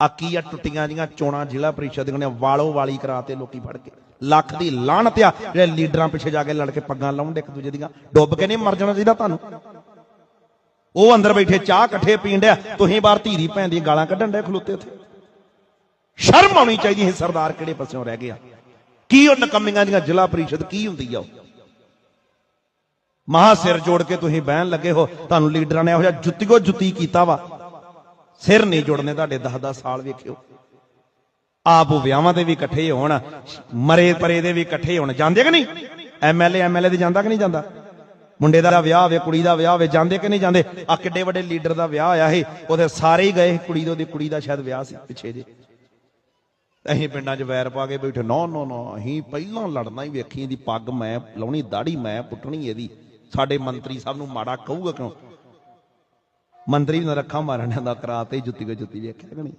ਆ ਕੀ ਆ ਟੁੱਟੀਆਂ ਜੀਆਂ ਚੋਣਾਂ ਜ਼ਿਲ੍ਹਾ ਪ੍ਰੀਸ਼ਦ ਦੀਆਂ ਵਾਲੋ ਵਾਲੀ ਕਰਾਤੇ ਲੋਕੀ ਫੜ ਕੇ। ਲੱਖ ਦੀ ਲਾਹਣਤ ਆ, ਜਿਹੜੇ ਲੀਡਰਾਂ ਪਿੱਛੇ ਜਾ ਕੇ ਲੜ ਕੇ ਪੱਗਾਂ ਲਾਉਣ ਇੱਕ ਦੂਜੇ ਦੀਆਂ। ਡੁੱਬ ਕੇ ਨਹੀਂ ਮਰ ਜਾਣਾ ਚਾਹੀਦਾ ਤੁਹਾਨੂੰ। ਉਹ ਅੰਦਰ ਬੈਠੇ, ਚਾਹ ਇਕੱਠੇ ਪੀਣ ਡਿਆ, ਤੁਸੀਂ ਬਾਹਰ ਧੀਰੀ ਭੈਣ ਦੀਆਂ ਗਾਲਾਂ ਕੱਢਣ ਡਿਆ ਖਲੋਤੇ ਉੱਥੇ। ਸ਼ਰਮ ਆਉਣੀ ਚਾਹੀਦੀ ਹੈ ਸਰਦਾਰ ਕਿਹੜੇ ਪਾਸਿਓਂ ਰਹਿ ਗਿਆ। ਕੀ ਉਹ ਨਕਮੀਆਂ ਦੀਆਂ ਜ਼ਿਲ੍ਹਾ ਪ੍ਰੀਸ਼ਦ, ਕੀ ਹੁੰਦੀ ਆ ਉਹ? ਮਹਾ ਸਿਰ ਜੋੜ ਕੇ ਤੁਸੀਂ ਬਹਿਣ ਲੱਗੇ ਹੋ, ਤੁਹਾਨੂੰ ਲੀਡਰਾਂ ਨੇ ਇਹੋ ਜਿਹਾ ਜੁੱਤੀਓ ਜੁੱਤੀ ਕੀਤਾ ਵਾ। ਸਿਰ ਨਹੀਂ ਜੁੜਨੇ ਤੁਹਾਡੇ 10-10 ਸਾਲ ਵੇਖਿਓ। ਆਪ ਉਹ ਵਿਆਹਾਂ ਤੇ ਵੀ ਇਕੱਠੇ ਹੋਣ, ਮਰੇ ਪਰੇ ਦੇ ਵੀ ਇਕੱਠੇ ਹੋਣ, ਜਾਂਦੇ ਕਿ ਨਹੀਂ? ਐਮਐਲਏ ਐਮਐਲਏ ਦੇ ਜਾਂਦਾ ਕਿ ਨਹੀਂ ਜਾਂਦਾ? ਮੁੰਡੇ ਦਾ ਵਿਆਹ ਹੋਵੇ, ਕੁੜੀ ਦਾ ਵਿਆਹ ਹੋਵੇ, ਜਾਂਦੇ ਕਿ ਨਹੀਂ ਜਾਂਦੇ? ਆ ਕਿੱਡੇ ਵੱਡੇ ਲੀਡਰ ਦਾ ਵਿਆਹ ਹੋਇਆ ਸੀ ਉਹਦੇ ਸਾਰੇ ਹੀ ਗਏ ਕੁੜੀ ਦੇ, ਉਹਦੀ ਕੁੜੀ ਦਾ ਸ਼ਾਇਦ ਵਿਆਹ ਸੀ ਪਿੱਛੇ ਜੇ। ਅਸੀਂ ਪਿੰਡਾਂ 'ਚ ਵੈਰ ਪਾ ਕੇ ਬੈਠੇ, ਨੋ ਨੋ ਨੋ, ਅਸੀਂ ਪਹਿਲਾਂ ਲੜਨਾ ਹੀ ਵੇਖੀ, ਇਹਦੀ ਪੱਗ ਮੈਂ ਲਾਉਣੀ ਦਾੜੀ ਮੈਂ ਪੁੱਟਣੀ ਇਹਦੀ। ਸਾਡੇ ਮੰਤਰੀ ਸਾਹਿਬ ਨੂੰ ਮਾੜਾ ਕਹੂਗਾ ਕਿਉਂ? ਮੰਤਰੀ ਨੂੰ ਨਾ ਰੱਖਾਂ ਮਾਰਨ ਦਾ ਕਰਾ ਤੇ ਜੁੱਤੀ ਕੋ ਜੁੱਤੀ ਵੇਖਿਆ ਕਿ ਨਹੀਂ